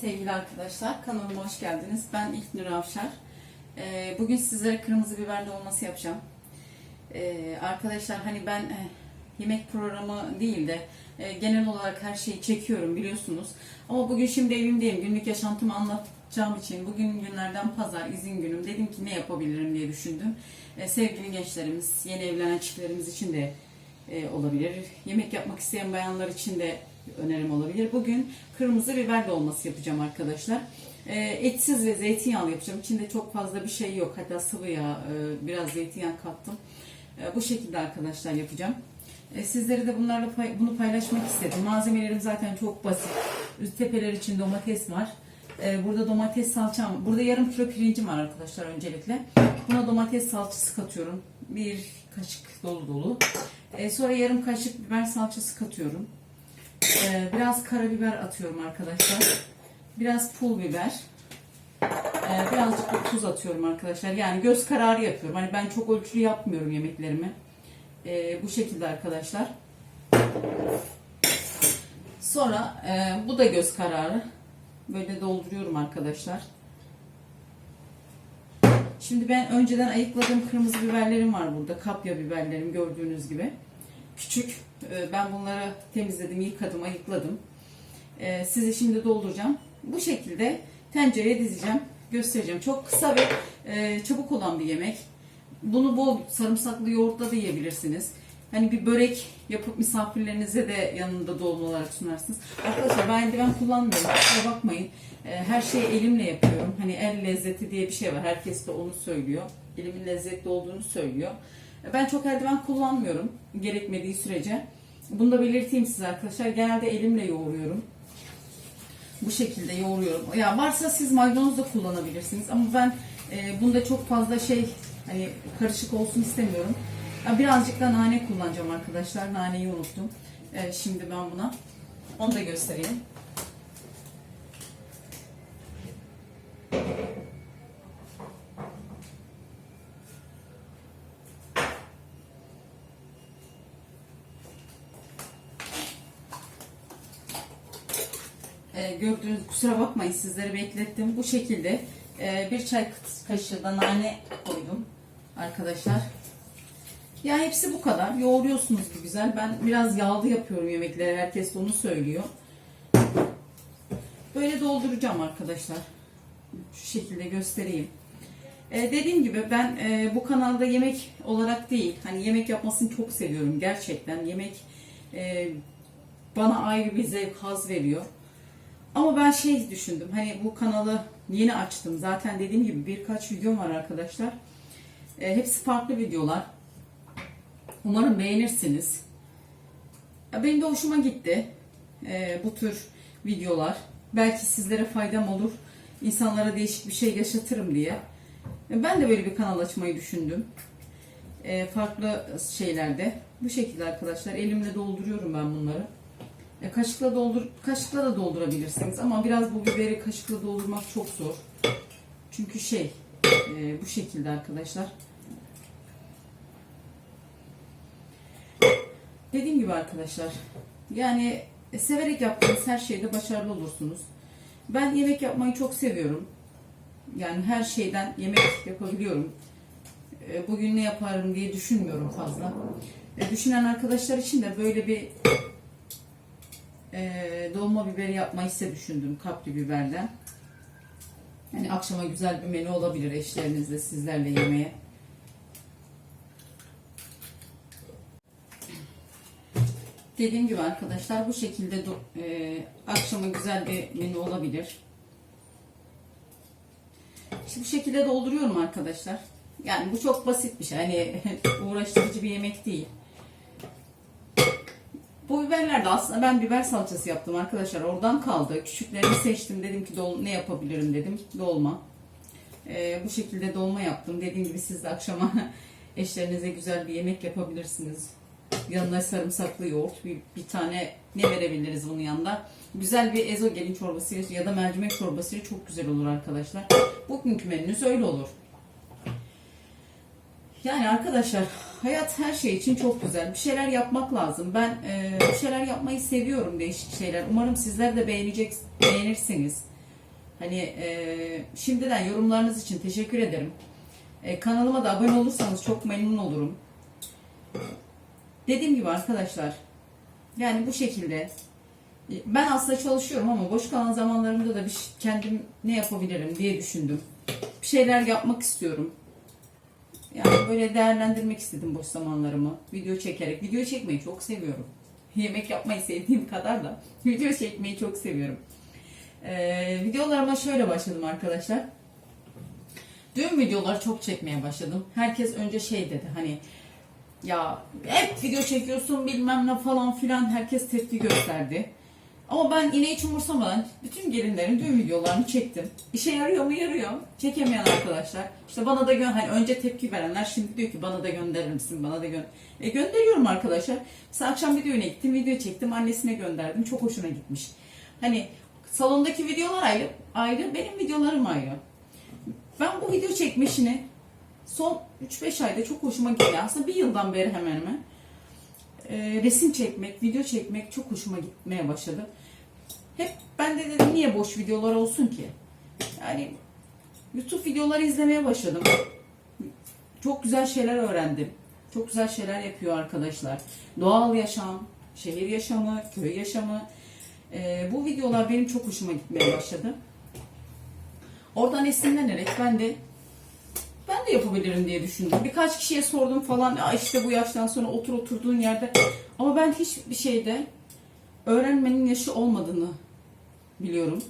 Sevgili arkadaşlar kanalıma hoş geldiniz. Ben İlknur Avşar. Ee, Bugün sizlere kırmızı biber dolması yapacağım. Ee, Arkadaşlar hani ben e, yemek programı değil de e, genel olarak her şeyi çekiyorum biliyorsunuz. Ama bugün şimdi evimdeyim. Günlük yaşantımı anlatacağım için bugün günlerden pazar izin günüm. Dedim ki ne yapabilirim diye düşündüm. Ee, Sevgili gençlerimiz, yeni evlenen çiftlerimiz için de olabilir. Yemek yapmak isteyen bayanlar için de önerim olabilir. Bugün kırmızı biber dolması yapacağım arkadaşlar. E, etsiz ve zeytinyağlı yapacağım. İçinde çok fazla bir şey yok. Hatta sıvı yağ, e, biraz zeytinyağı kattım. E, bu şekilde arkadaşlar yapacağım. E, sizlere de bunlarla pay- bunu paylaşmak istedim. Malzemelerim zaten çok basit. Üst tepeler için domates var. Burada domates salçam, burada yarım kilo pirincim var arkadaşlar öncelikle. Buna domates salçası katıyorum. Bir kaşık dolu dolu. Sonra yarım kaşık biber salçası katıyorum. E, biraz karabiber atıyorum arkadaşlar. Biraz pul biber. E, birazcık da tuz atıyorum arkadaşlar. Yani göz kararı yapıyorum. Hani ben çok ölçülü yapmıyorum yemeklerimi. E, bu şekilde arkadaşlar. Sonra e, bu da göz kararı. Böyle dolduruyorum arkadaşlar. Şimdi ben önceden ayıkladığım kırmızı biberlerim var burada. Kapya biberlerim gördüğünüz gibi. Küçük. Ee, Ben bunları temizledim, yıkadım, ayıkladım. Ee, Size şimdi dolduracağım. Bu şekilde tencereye dizeceğim. Göstereceğim. Çok kısa ve e, çabuk olan bir yemek. Bunu bol sarımsaklı yoğurtla da yiyebilirsiniz. Hani bir börek yapıp misafirlerinize de yanında dolma olarak sunarsınız. Arkadaşlar ben eldiven kullanmıyorum. Kusura bakmayın. Ee, Her şeyi elimle yapıyorum. Hani el lezzeti diye bir şey var. Herkes de onu söylüyor. Elimin lezzetli olduğunu söylüyor. Ben çok eldiven kullanmıyorum. Gerekmediği sürece. Bunu da belirteyim size arkadaşlar. Genelde elimle yoğuruyorum. Bu şekilde yoğuruyorum. Ya varsa siz maydanoz da kullanabilirsiniz. Ama ben e, bunda çok fazla şey hani karışık olsun istemiyorum. Ya birazcık da nane kullanacağım arkadaşlar. Naneyi unuttum. E, şimdi ben buna onu da göstereyim. E, gördüğünüz kusura bakmayın sizleri beklettim. Bu şekilde e, bir çay kaşığı da nane koydum arkadaşlar. Ya hepsi bu kadar. Yoğuruyorsunuz bir güzel. Ben biraz yağlı yapıyorum yemekleri. Herkes de onu söylüyor. Böyle dolduracağım arkadaşlar. Şu şekilde göstereyim. E, dediğim gibi ben e, bu kanalda yemek olarak değil, hani yemek yapmasını çok seviyorum gerçekten. Yemek e, bana ayrı bir zevk, haz veriyor. Ama ben şey düşündüm, hani bu kanalı yeni açtım. Zaten dediğim gibi birkaç videom var arkadaşlar. E, hepsi farklı videolar. Umarım beğenirsiniz. Ya benim de hoşuma gitti e, bu tür videolar. Belki sizlere faydam olur. İnsanlara değişik bir şey yaşatırım diye. E, Ben de böyle bir kanal açmayı düşündüm. E, farklı şeylerde. Bu şekilde arkadaşlar. Elimle dolduruyorum ben bunları. E, kaşıkla doldur kaşıkla da doldurabilirsiniz ama biraz bu biberi kaşıkla doldurmak çok zor. Çünkü şey e, bu şekilde arkadaşlar. Dediğim gibi arkadaşlar yani e, severek yaptığınız her şeyde başarılı olursunuz. Ben yemek yapmayı çok seviyorum. Yani her şeyden yemek yapabiliyorum. E, Bugün ne yaparım diye düşünmüyorum fazla. E, Düşünen arkadaşlar için de böyle bir e, dolma biberi yapmayı size düşündüm kapri biberden. Yani akşama güzel bir menü olabilir eşlerinizle sizlerle yemeye. Dediğim gibi arkadaşlar bu şekilde e, akşama güzel bir menü olabilir. İşte bu şekilde dolduruyorum arkadaşlar. Yani bu çok basit bir şey. Hani uğraştırıcı bir yemek değil. Bu biberler de aslında ben biber salçası yaptım arkadaşlar. Oradan kaldı. Küçüklerini seçtim. Dedim ki dol ne yapabilirim dedim. Dolma. Ee, bu şekilde dolma yaptım. Dediğim gibi siz de akşama eşlerinize güzel bir yemek yapabilirsiniz. Yanına sarımsaklı yoğurt. Bir, bir tane ne verebiliriz bunun yanında? Güzel bir ezogelin çorbası ya da mercimek çorbası çok güzel olur arkadaşlar. Bugünkü menünüz öyle olur. Yani arkadaşlar hayat her şey için çok güzel. Bir şeyler yapmak lazım. Ben e, bir şeyler yapmayı seviyorum değişik şeyler. Umarım sizler de beğenecek, beğenirsiniz. Hani e, şimdiden yorumlarınız için teşekkür ederim. E, kanalıma da abone olursanız çok memnun olurum. Dediğim gibi arkadaşlar yani bu şekilde ben aslında çalışıyorum ama boş kalan zamanlarımda da bir kendim ne yapabilirim diye düşündüm. Bir şeyler yapmak istiyorum. Yani böyle değerlendirmek istedim boş zamanlarımı. Video çekerek. Video çekmeyi çok seviyorum. Yemek yapmayı sevdiğim kadar da video çekmeyi çok seviyorum. Ee, videolarıma şöyle başladım arkadaşlar. Düğün videoları çok çekmeye başladım. Herkes önce şey dedi hani ya hep video çekiyorsun bilmem ne falan filan herkes tepki gösterdi. Ama ben yine hiç umursamadan bütün gelinlerin düğün videolarını çektim. İşe yarıyor mu yarıyor. Çekemeyen arkadaşlar. İşte bana da gö hani önce tepki verenler şimdi diyor ki bana da gönderir misin? Bana da gö e, gönderiyorum arkadaşlar. Mesela akşam bir düğüne gittim video çektim annesine gönderdim. Çok hoşuna gitmiş. Hani salondaki videolar ayrı, ayrı benim videolarım ayrı. Ben bu video çekme işini son 3-5 ayda çok hoşuma gitti. Aslında bir yıldan beri hemen hemen. Ee, resim çekmek, video çekmek çok hoşuma gitmeye başladı. Hep ben de dedim niye boş videolar olsun ki? Yani YouTube videoları izlemeye başladım. Çok güzel şeyler öğrendim. Çok güzel şeyler yapıyor arkadaşlar. Doğal yaşam, şehir yaşamı, köy yaşamı. Ee, bu videolar benim çok hoşuma gitmeye başladı. Oradan esinlenerek ben de ben de yapabilirim diye düşündüm. Birkaç kişiye sordum falan. Ya işte bu yaştan sonra otur oturduğun yerde. Ama ben hiçbir şeyde öğrenmenin yaşı olmadığını biliyorum.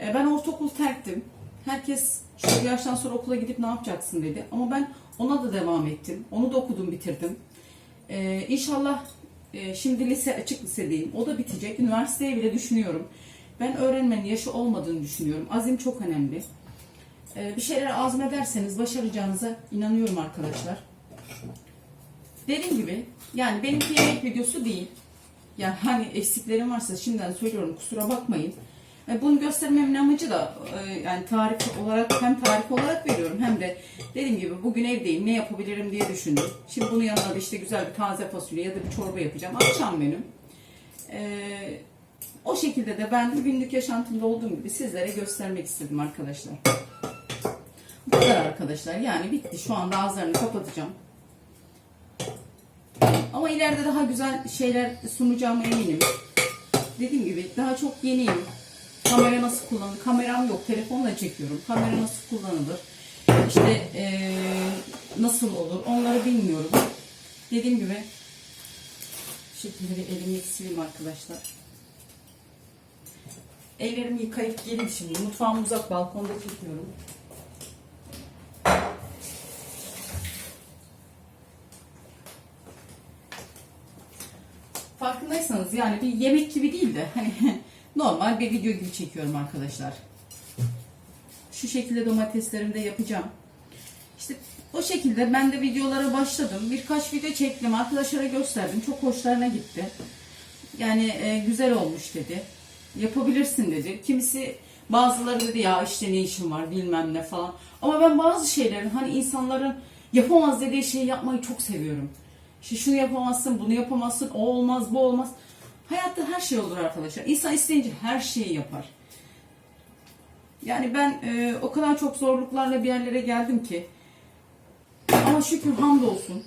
E, Ben ortaokul terktim. Herkes şu yaştan sonra okula gidip ne yapacaksın dedi. Ama ben ona da devam ettim. Onu da okudum, bitirdim. Ee, inşallah e, şimdi lise açık lisedeyim. O da bitecek. Üniversiteye bile düşünüyorum. Ben öğrenmenin yaşı olmadığını düşünüyorum. Azim çok önemli. Ee, bir şeyler azmederseniz başaracağınıza inanıyorum arkadaşlar. Dediğim gibi yani benimki yemek videosu değil. Yani hani eksiklerim varsa şimdiden söylüyorum kusura bakmayın. E, Bunu göstermemin amacı da e, yani tarif olarak hem tarif olarak veriyorum hem de dediğim gibi bugün evdeyim ne yapabilirim diye düşündüm. Şimdi bunun yanına da işte güzel bir taze fasulye ya da bir çorba yapacağım. Akşam menüm. E, o şekilde de ben günlük yaşantımda olduğum gibi sizlere göstermek istedim arkadaşlar. Bu kadar arkadaşlar. Yani bitti. Şu anda ağızlarını kapatacağım. Ama ileride daha güzel şeyler sunacağıma eminim. Dediğim gibi daha çok yeniyim. Kamera nasıl kullanılır? Kameram yok. Telefonla çekiyorum. Kamera nasıl kullanılır? İşte eee, nasıl olur? Onları bilmiyorum. Dediğim gibi şekilde elimi sileyim arkadaşlar. Ellerimi yıkayıp geleyim şimdi. Mutfağım uzak. Balkonda çekiyorum. Farkındaysanız yani bir yemek gibi değil de hani normal bir video gibi çekiyorum arkadaşlar. Şu şekilde domateslerimi de yapacağım. İşte o şekilde ben de videolara başladım. Birkaç video çektim. Arkadaşlara gösterdim. Çok hoşlarına gitti. Yani e, güzel olmuş dedi. Yapabilirsin dedi. Kimisi bazıları dedi ya işte ne işin var bilmem ne falan. Ama ben bazı şeylerin hani insanların yapamaz dediği şeyi yapmayı çok seviyorum. İşte şunu yapamazsın, bunu yapamazsın, o olmaz, bu olmaz. Hayatta her şey olur arkadaşlar. İnsan isteyince her şeyi yapar. Yani ben e, o kadar çok zorluklarla bir yerlere geldim ki. Ama şükür hamdolsun.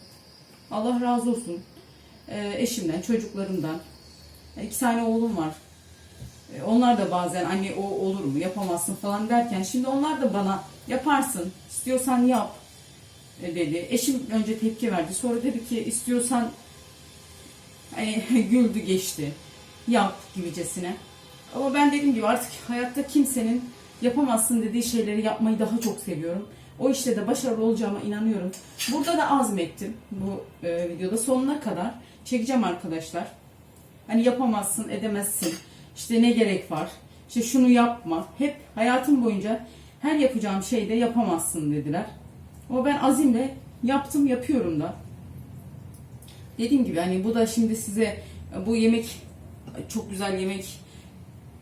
Allah razı olsun. E, eşimden, çocuklarımdan. E, iki tane oğlum var. E, onlar da bazen anne o olur mu yapamazsın falan derken şimdi onlar da bana yaparsın istiyorsan yap e, dedi. Eşim önce tepki verdi. Sonra dedi ki istiyorsan hani güldü geçti. Yap gibicesine. Ama ben dediğim gibi artık hayatta kimsenin yapamazsın dediği şeyleri yapmayı daha çok seviyorum. O işte de başarılı olacağıma inanıyorum. Burada da azmettim bu e, videoda sonuna kadar çekeceğim arkadaşlar. Hani yapamazsın, edemezsin. İşte ne gerek var? İşte şunu yapma. Hep hayatım boyunca her yapacağım şeyde yapamazsın dediler. Ama ben azimle yaptım, yapıyorum da. Dediğim gibi hani bu da şimdi size bu yemek çok güzel yemek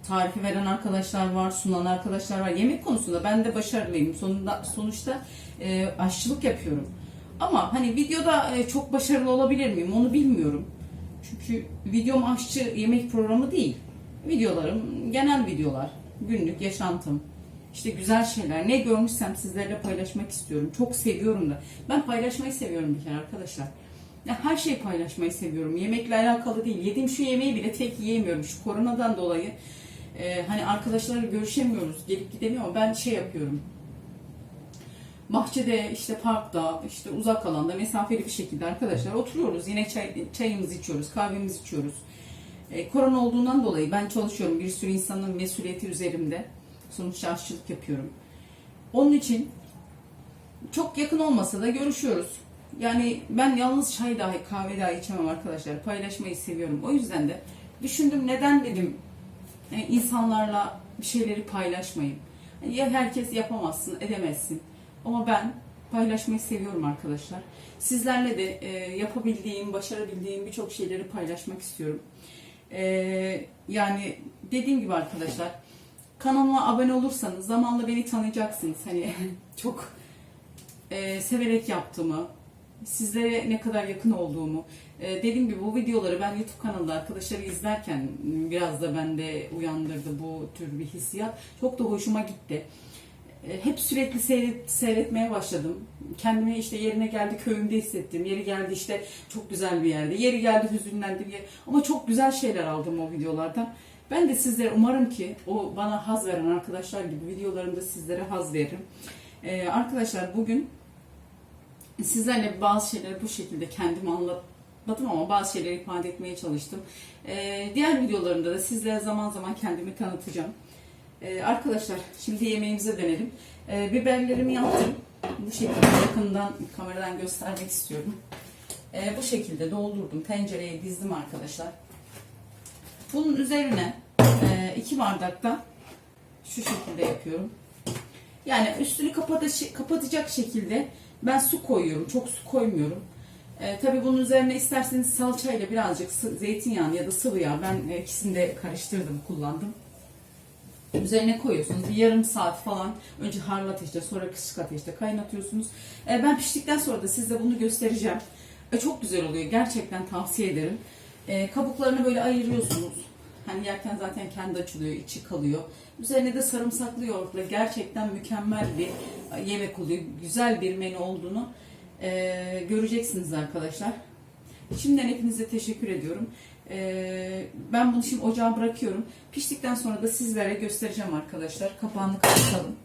tarifi veren arkadaşlar var, sunan arkadaşlar var. Yemek konusunda ben de başarılıyım. Sonunda sonuçta e, aşçılık yapıyorum. Ama hani videoda e, çok başarılı olabilir miyim onu bilmiyorum. Çünkü videom aşçı yemek programı değil. Videolarım genel videolar. Günlük yaşantım. işte güzel şeyler ne görmüşsem sizlerle paylaşmak istiyorum. Çok seviyorum da. Ben paylaşmayı seviyorum bir kere arkadaşlar. Her şeyi paylaşmayı seviyorum. Yemekle alakalı değil. Yediğim şu yemeği bile tek yiyemiyorum. Şu koronadan dolayı e, hani arkadaşlarla görüşemiyoruz. Gelip gidemiyor ama ben şey yapıyorum. Bahçede işte parkta işte uzak alanda mesafeli bir şekilde arkadaşlar oturuyoruz. Yine çay, çayımızı içiyoruz, kahvemizi içiyoruz. E, korona olduğundan dolayı ben çalışıyorum. Bir sürü insanın mesuliyeti üzerimde. Sonuçta aşçılık yapıyorum. Onun için çok yakın olmasa da görüşüyoruz. Yani ben yalnız çay dahi kahve dahi içemem arkadaşlar. Paylaşmayı seviyorum. O yüzden de düşündüm neden dedim yani insanlarla bir şeyleri paylaşmayayım. Yani ya herkes yapamazsın, edemezsin. Ama ben paylaşmayı seviyorum arkadaşlar. Sizlerle de e, yapabildiğim, başarabildiğim birçok şeyleri paylaşmak istiyorum. E, yani dediğim gibi arkadaşlar kanalıma abone olursanız zamanla beni tanıyacaksınız. Hani çok e, severek yaptığımı, sizlere ne kadar yakın olduğumu. E, dediğim gibi bu videoları ben YouTube kanalında arkadaşları izlerken biraz da bende uyandırdı bu tür bir hissiyat. Çok da hoşuma gitti. E, hep sürekli seyret, seyretmeye başladım. Kendimi işte yerine geldi köyümde hissettim. Yeri geldi işte çok güzel bir yerde. Yeri geldi hüzünlendim. Ama çok güzel şeyler aldım o videolardan. Ben de sizlere umarım ki o bana haz veren arkadaşlar gibi videolarımda sizlere haz veririm. Ee, arkadaşlar bugün sizlerle bazı şeyleri bu şekilde kendime anlatmadım ama bazı şeyleri ifade etmeye çalıştım. Ee, diğer videolarımda da sizlere zaman zaman kendimi tanıtacağım. Ee, arkadaşlar şimdi yemeğimize dönelim. Ee, biberlerimi yaptım. Bu şekilde yakından kameradan göstermek istiyorum. Ee, bu şekilde doldurdum. Tencereye dizdim arkadaşlar. Bunun üzerine e, iki bardak da şu şekilde yapıyorum. Yani üstünü kapatacak, şekilde ben su koyuyorum. Çok su koymuyorum. E, tabii bunun üzerine isterseniz salçayla birazcık sı- zeytinyağı ya da sıvı yağ ben e, ikisini de karıştırdım, kullandım. Üzerine koyuyorsunuz. Bir yarım saat falan önce harlı ateşte sonra kısık ateşte kaynatıyorsunuz. E, ben piştikten sonra da size bunu göstereceğim. E, çok güzel oluyor. Gerçekten tavsiye ederim. E, kabuklarını böyle ayırıyorsunuz. Hani yerken zaten kendi açılıyor, içi kalıyor. Üzerine de sarımsaklı yoğurtla gerçekten mükemmel bir yemek oluyor. Güzel bir menü olduğunu e, göreceksiniz arkadaşlar. Şimdiden hepinize teşekkür ediyorum. E, ben bunu şimdi ocağa bırakıyorum. Piştikten sonra da sizlere göstereceğim arkadaşlar. Kapağını kapatalım.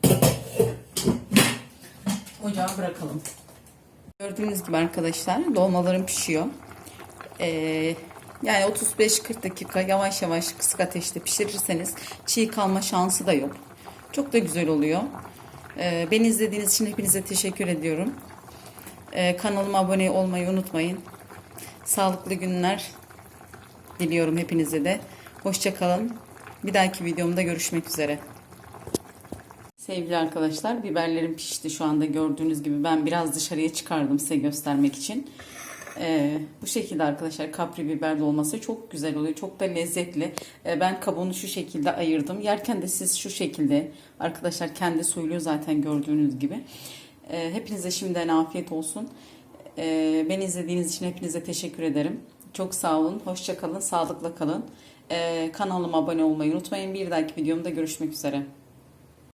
Ocağa bırakalım. Gördüğünüz gibi arkadaşlar dolmalarım pişiyor. Ee, yani 35-40 dakika yavaş yavaş kısık ateşte pişirirseniz çiğ kalma şansı da yok. Çok da güzel oluyor. Ee, beni izlediğiniz için hepinize teşekkür ediyorum. Ee, kanalıma abone olmayı unutmayın. Sağlıklı günler diliyorum hepinize de. Hoşçakalın. Bir dahaki videomda görüşmek üzere. Sevgili arkadaşlar biberlerim pişti şu anda gördüğünüz gibi ben biraz dışarıya çıkardım size göstermek için. Ee, bu şekilde arkadaşlar kapri biber dolması çok güzel oluyor çok da lezzetli. Ee, ben kabuğunu şu şekilde ayırdım. Yerken de siz şu şekilde arkadaşlar kendi soyuluyor zaten gördüğünüz gibi. Ee, hepinize şimdiden afiyet olsun. Ee, beni izlediğiniz için hepinize teşekkür ederim. Çok sağ olun. Hoşça kalın. Sağlıkla kalın. Ee, kanalıma abone olmayı unutmayın. Bir dahaki videomda görüşmek üzere.